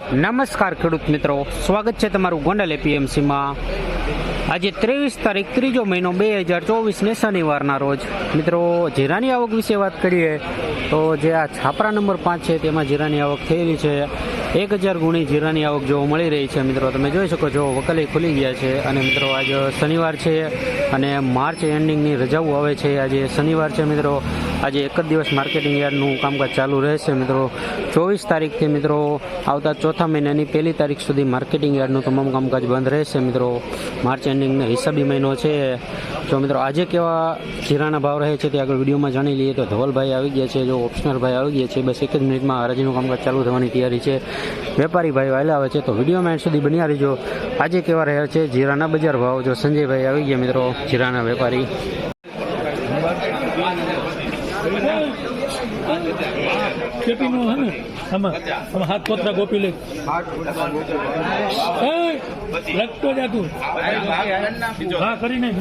નમસ્કાર ખેડૂત મિત્રો. સ્વાગત છે તમારું ગોંડલ એપીએમસીમાં. આજે ત્રેવીસ તારીખ, ત્રીજો મહિનો બે હજાર ચોવીસને શનિવારના રોજ. મિત્રો, જીરાની આવક વિશે વાત કરીએ તો જે આ છાપરા નંબર પાંચ છે તેમાં જીરાની આવક થયેલી છે. એક હજાર ગુણી જીરાની આવક જોવા મળી રહી છે. મિત્રો, તમે જોઈ શકો છો, વકલી ખુલી ગયા છે. અને મિત્રો, આજ શનિવાર છે અને માર્ચ એન્ડિંગની રજાઓ આવે છે. આજે શનિવાર છે, મિત્રો. આજે એક જ દિવસ માર્કેટિંગ યાર્ડનું કામકાજ ચાલુ રહેશે, મિત્રો. ચોવીસ તારીખથી, મિત્રો, આવતા ચોથા મહિનાની પહેલી તારીખ સુધી માર્કેટિંગ યાર્ડનું તમામ કામકાજ બંધ રહેશે, મિત્રો. માર્ચ એન્ડિંગનો હિસાબી મહિનો છે. જો, મિત્રો, આજે કેવા જીરાના ભાવ રહે છે તે આગળ વિડીયોમાં જાણી લઈએ તો ધવલભાઈ આવી ગયા છે. જો ઓપ્શનલ ભાઈ આવી ગયા છે. બસ એક જ મિનિટમાં હરાજીનું કામકાજ ચાલુ થવાની તૈયારી છે. વેપારી ભાઈઓ વાયલા આવે છે તો વિડીયોમાં એન્ડ સુધી બન્યા રહીજો. આજે કેવા રહ્યા છે? જીરાના બજાર ભાવ. જો સંજયભાઈ આવી ગયા મિત્રો જીરાના વેપારી. ખેતીનું હે ને? આમાં હાથ પોતરા ગોપી લે. એ, લગતો જતું હા કરી નાખ.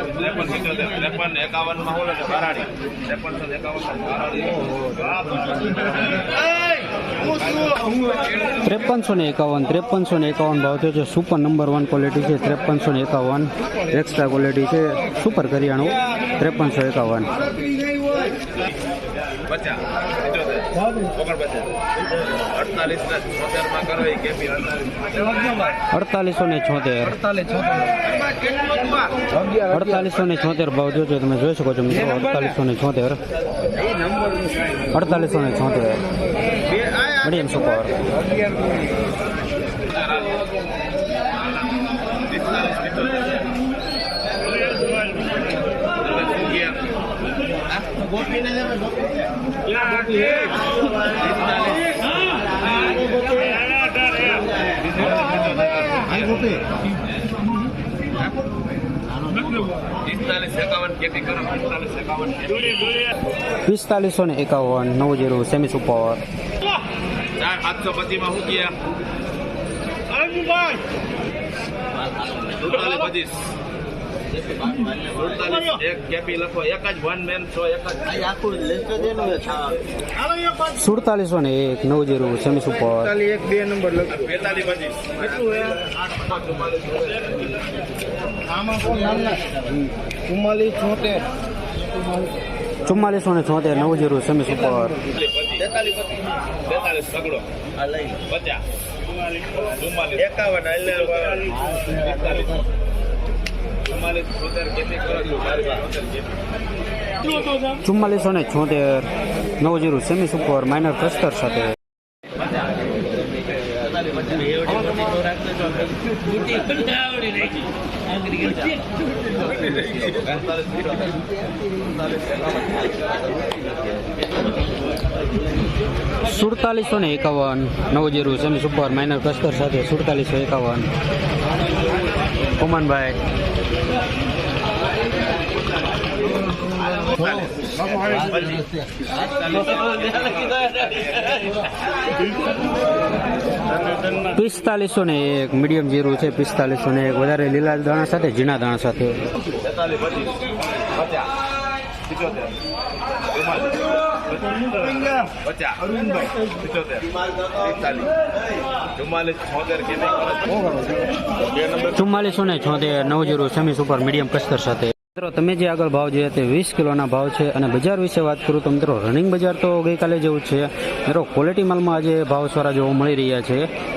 ત્રેપન એકાવનમાં બારાડી. ત્રેપનસો એકાવન ત્રેપનસો ને એકાવન ત્રેપનસો ને એકાવન ભાવ થયો છે. સુપર નંબર વન ક્વોલિટી છે. ત્રેપનસો ને એકાવન. એક્સ્ટ્રા ક્વોલિટી છે. સુપર કરિયાણું. ત્રેપનસો એકાવન. અડતાલીસો ને છોતેર. અડતાલીસો ને છોતેર ભાવ જોજો તમે જોઈ શકો છો મિત્રો અડતાલીસો ને છોતેર. અડતાલીસો ને છોતેર. મીડિયમ સુપર પિસ્તાલીસ એકાવન કેપી કરો પિસ્તાલીસ એકાવન પિસ્તાલીસો ને એકાવન નવ જીરો સેમી સુપર સાતસો પચીસ શું ગયા સુડતાલીસ પચીસ એક કેપી લખો એક જ વન મેન છો એક જ સુડતાલીસો ને એક નવ જીરો સેમી સુપર બેતાલીસ ચુમ્માલીસ ચુમ્માલીસો ને છોતેર. નવ જીરો સેમી સુપર ચુમ્માલીસ ચુમ્માલીસ ચુમ્માલીસો ને છોતેર. નવ zero semi super minor cluster સાથે. સુડતાલીસો ને એકાવન. નવ zero semi super minor cluster સાથે સુડતાલીસો એકાવન. ઓમનભાઈ પિસ્તાલીસો ને એક મીડિયમ જીરું છે પિસ્તાલીસો ને એક. વધારે લીલા દાણા સાથે ઝીણા દાણા સાથે. ચુમ્માલીસ ને છોતેર નવ zero semi super medium cluster સાથે. મિત્રો તમે જે આગળ ભાવ જોયા તે વીસ કિલોના ભાવ છે અને બજાર વિશે વાત કરું તો મિત્રો રનિંગ બજાર તો ગઈકાલે જેવું છે. મિત્રો ક્વોલિટી માલમાં આજે ભાવ સારા જોવા મળી રહ્યા છે.